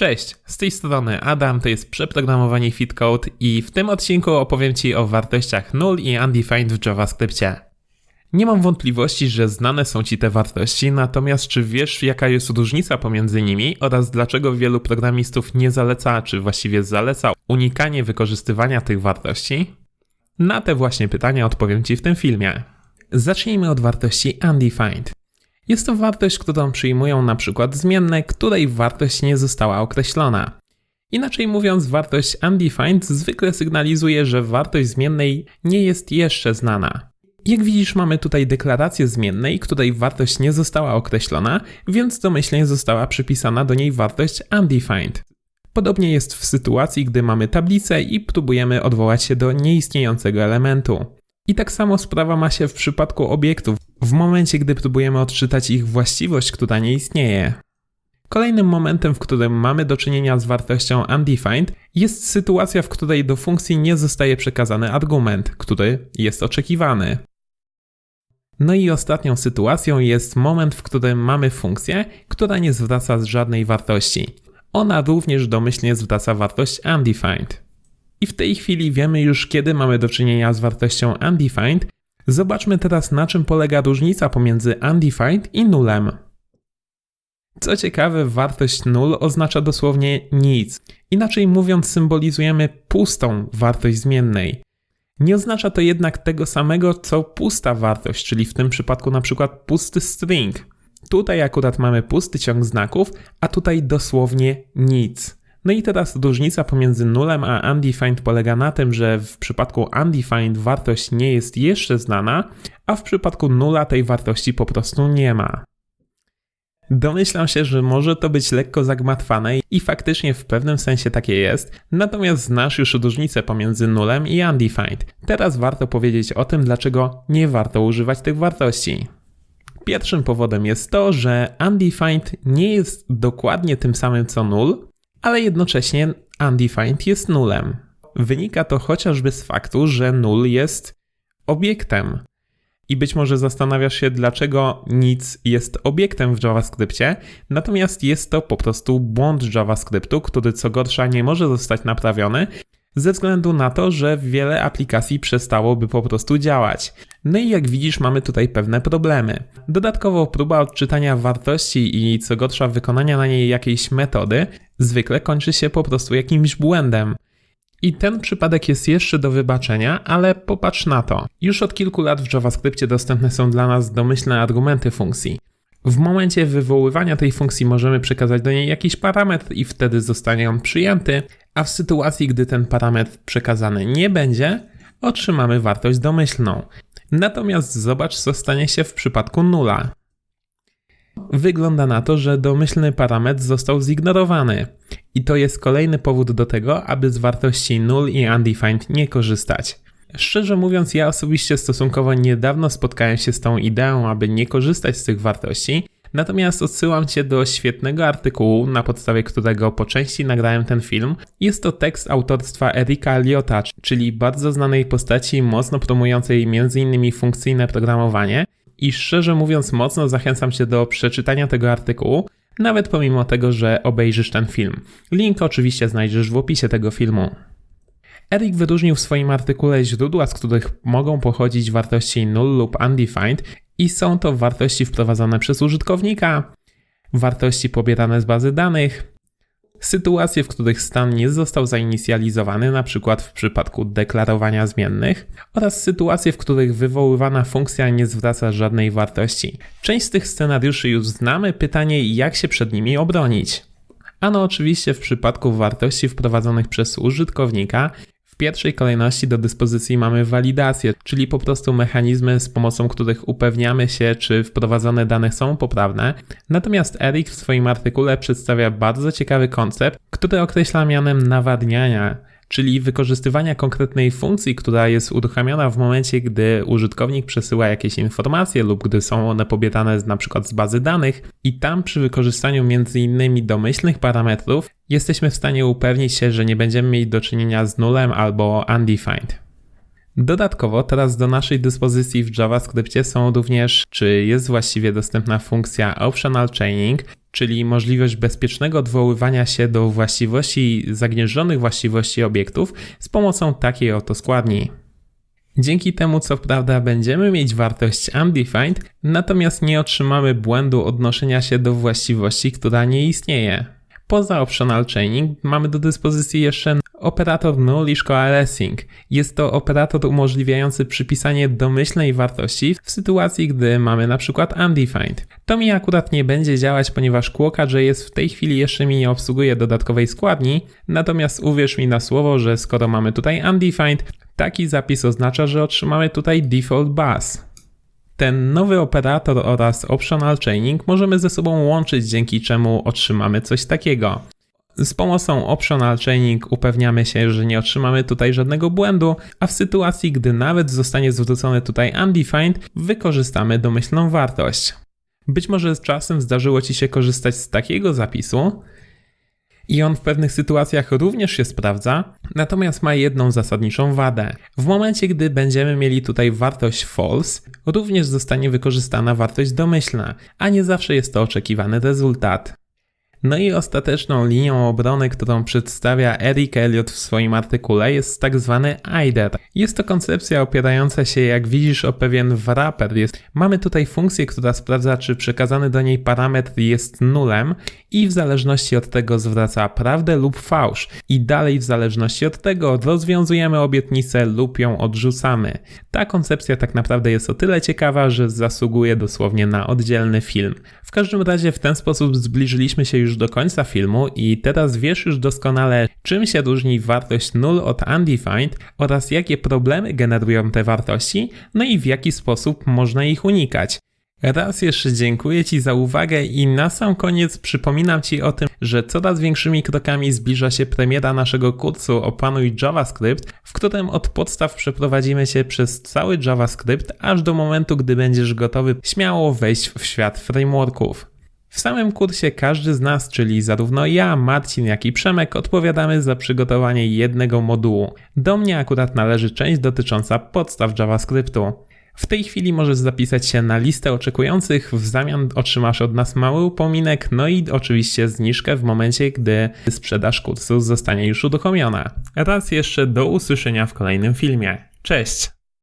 Cześć, z tej strony Adam, to jest przeprogramowanie Fitcode i w tym odcinku opowiem Ci o wartościach null i undefined w JavaScriptie. Nie mam wątpliwości, że znane są Ci te wartości, natomiast czy wiesz jaka jest różnica pomiędzy nimi oraz dlaczego wielu programistów nie zaleca, czy właściwie zaleca unikanie wykorzystywania tych wartości? Na te właśnie pytania odpowiem Ci w tym filmie. Zacznijmy od wartości undefined. Jest to wartość, którą przyjmują na przykład zmienne, której wartość nie została określona. Inaczej mówiąc, wartość undefined zwykle sygnalizuje, że wartość zmiennej nie jest jeszcze znana. Jak widzisz, mamy tutaj deklarację zmiennej, której wartość nie została określona, więc domyślnie została przypisana do niej wartość undefined. Podobnie jest w sytuacji, gdy mamy tablicę i próbujemy odwołać się do nieistniejącego elementu. I tak samo sprawa ma się w przypadku obiektów, w momencie gdy próbujemy odczytać ich właściwość, która nie istnieje. Kolejnym momentem, w którym mamy do czynienia z wartością undefined, jest sytuacja, w której do funkcji nie zostaje przekazany argument, który jest oczekiwany. No i ostatnią sytuacją jest moment, w którym mamy funkcję, która nie zwraca żadnej wartości. Ona również domyślnie zwraca wartość undefined. I w tej chwili wiemy już, kiedy mamy do czynienia z wartością undefined. Zobaczmy teraz, na czym polega różnica pomiędzy undefined i nullem. Co ciekawe, wartość null oznacza dosłownie nic. Inaczej mówiąc, symbolizujemy pustą wartość zmiennej. Nie oznacza to jednak tego samego, co pusta wartość, czyli w tym przypadku na przykład pusty string. Tutaj akurat mamy pusty ciąg znaków, a tutaj dosłownie nic. No i teraz różnica pomiędzy nullem a undefined polega na tym, że w przypadku undefined wartość nie jest jeszcze znana, a w przypadku nulla tej wartości po prostu nie ma. Domyślam się, że może to być lekko zagmatwane i faktycznie w pewnym sensie takie jest, natomiast znasz już różnicę pomiędzy nullem i undefined. Teraz warto powiedzieć o tym, dlaczego nie warto używać tych wartości. Pierwszym powodem jest to, że undefined nie jest dokładnie tym samym co null, ale jednocześnie undefined jest nulem. Wynika to chociażby z faktu, że null jest obiektem. I być może zastanawiasz się, dlaczego nic jest obiektem w JavaScriptie, natomiast jest to po prostu błąd JavaScriptu, który co gorsza nie może zostać naprawiony, ze względu na to, że wiele aplikacji przestałoby po prostu działać. No i jak widzisz, mamy tutaj pewne problemy. Dodatkowo próba odczytania wartości i co gorsza wykonania na niej jakiejś metody zwykle kończy się po prostu jakimś błędem. I ten przypadek jest jeszcze do wybaczenia, ale popatrz na to. Już od kilku lat w JavaScriptie dostępne są dla nas domyślne argumenty funkcji. W momencie wywoływania tej funkcji możemy przekazać do niej jakiś parametr i wtedy zostanie on przyjęty, a w sytuacji, gdy ten parametr przekazany nie będzie, otrzymamy wartość domyślną. Natomiast zobacz, co stanie się w przypadku nula. Wygląda na to, że domyślny parametr został zignorowany. I to jest kolejny powód do tego, aby z wartości null i undefined nie korzystać. Szczerze mówiąc, ja osobiście stosunkowo niedawno spotkałem się z tą ideą, aby nie korzystać z tych wartości, natomiast odsyłam Cię do świetnego artykułu, na podstawie którego po części nagrałem ten film. Jest to tekst autorstwa Erika Liotta, czyli bardzo znanej postaci, mocno promującej m.in. funkcyjne programowanie. I szczerze mówiąc, mocno zachęcam Cię do przeczytania tego artykułu, nawet pomimo tego, że obejrzysz ten film. Link oczywiście znajdziesz w opisie tego filmu. Eric wyróżnił w swoim artykule źródła, z których mogą pochodzić wartości null lub undefined i są to wartości wprowadzone przez użytkownika, wartości pobierane z bazy danych, sytuacje, w których stan nie został zainicjalizowany, np. w przypadku deklarowania zmiennych, oraz sytuacje, w których wywoływana funkcja nie zwraca żadnej wartości. Część z tych scenariuszy już znamy, pytanie jak się przed nimi obronić. Ano oczywiście w przypadku wartości wprowadzonych przez użytkownika pierwszej kolejności do dyspozycji mamy walidację, czyli po prostu mechanizmy, z pomocą których upewniamy się, czy wprowadzone dane są poprawne. Natomiast Eric w swoim artykule przedstawia bardzo ciekawy koncept, który określa mianem nawadniania czyli wykorzystywania konkretnej funkcji, która jest uruchamiana w momencie, gdy użytkownik przesyła jakieś informacje lub gdy są one pobierane z, na przykład z bazy danych i tam przy wykorzystaniu m.in. domyślnych parametrów jesteśmy w stanie upewnić się, że nie będziemy mieli do czynienia z nulem albo undefined. Dodatkowo teraz do naszej dyspozycji w JavaScriptie są również, czy jest właściwie dostępna funkcja optional chaining, czyli możliwość bezpiecznego odwoływania się do właściwości, zagnieżdżonych właściwości obiektów z pomocą takiej oto składni. Dzięki temu, co prawda, będziemy mieć wartość undefined, natomiast nie otrzymamy błędu odnoszenia się do właściwości, która nie istnieje. Poza optional chaining mamy do dyspozycji jeszcze operator nullish coalescing. Jest to operator umożliwiający przypisanie domyślnej wartości w sytuacji, gdy mamy na przykład undefined. To mi akurat nie będzie działać, ponieważ Quokka.js w tej chwili jeszcze mi nie obsługuje dodatkowej składni, natomiast uwierz mi na słowo, że skoro mamy tutaj undefined, taki zapis oznacza, że otrzymamy tutaj default bus. Ten nowy operator oraz optional chaining możemy ze sobą łączyć, dzięki czemu otrzymamy coś takiego. Z pomocą optional chaining upewniamy się, że nie otrzymamy tutaj żadnego błędu, a w sytuacji, gdy nawet zostanie zwrócony tutaj undefined, wykorzystamy domyślną wartość. Być może z czasem zdarzyło Ci się korzystać z takiego zapisu, i on w pewnych sytuacjach również się sprawdza, natomiast ma jedną zasadniczą wadę. W momencie, gdy będziemy mieli tutaj wartość false, również zostanie wykorzystana wartość domyślna, a nie zawsze jest to oczekiwany rezultat. No i ostateczną linią obrony, którą przedstawia Eric Elliott w swoim artykule jest tak zwany IDER. Jest to koncepcja opierająca się, jak widzisz, o pewien wrapper. Jest, mamy tutaj funkcję, która sprawdza, czy przekazany do niej parametr jest nulem i w zależności od tego zwraca prawdę lub fałsz. I dalej w zależności od tego rozwiązujemy obietnicę lub ją odrzucamy. Ta koncepcja tak naprawdę jest o tyle ciekawa, że zasługuje dosłownie na oddzielny film. W każdym razie w ten sposób zbliżyliśmy się już do końca filmu i teraz wiesz już doskonale, czym się różni wartość null od undefined oraz jakie problemy generują te wartości, no i w jaki sposób można ich unikać. Raz jeszcze dziękuję Ci za uwagę i na sam koniec przypominam Ci o tym, że coraz większymi krokami zbliża się premiera naszego kursu Opanuj JavaScript, w którym od podstaw przeprowadzimy się przez cały JavaScript, aż do momentu, gdy będziesz gotowy śmiało wejść w świat frameworków. W samym kursie każdy z nas, czyli zarówno ja, Marcin, jak i Przemek, odpowiadamy za przygotowanie jednego modułu. Do mnie akurat należy część dotycząca podstaw JavaScriptu. W tej chwili możesz zapisać się na listę oczekujących, w zamian otrzymasz od nas mały upominek, no i oczywiście zniżkę w momencie, gdy sprzedaż kursu zostanie już uruchomiona. Raz jeszcze do usłyszenia w kolejnym filmie. Cześć!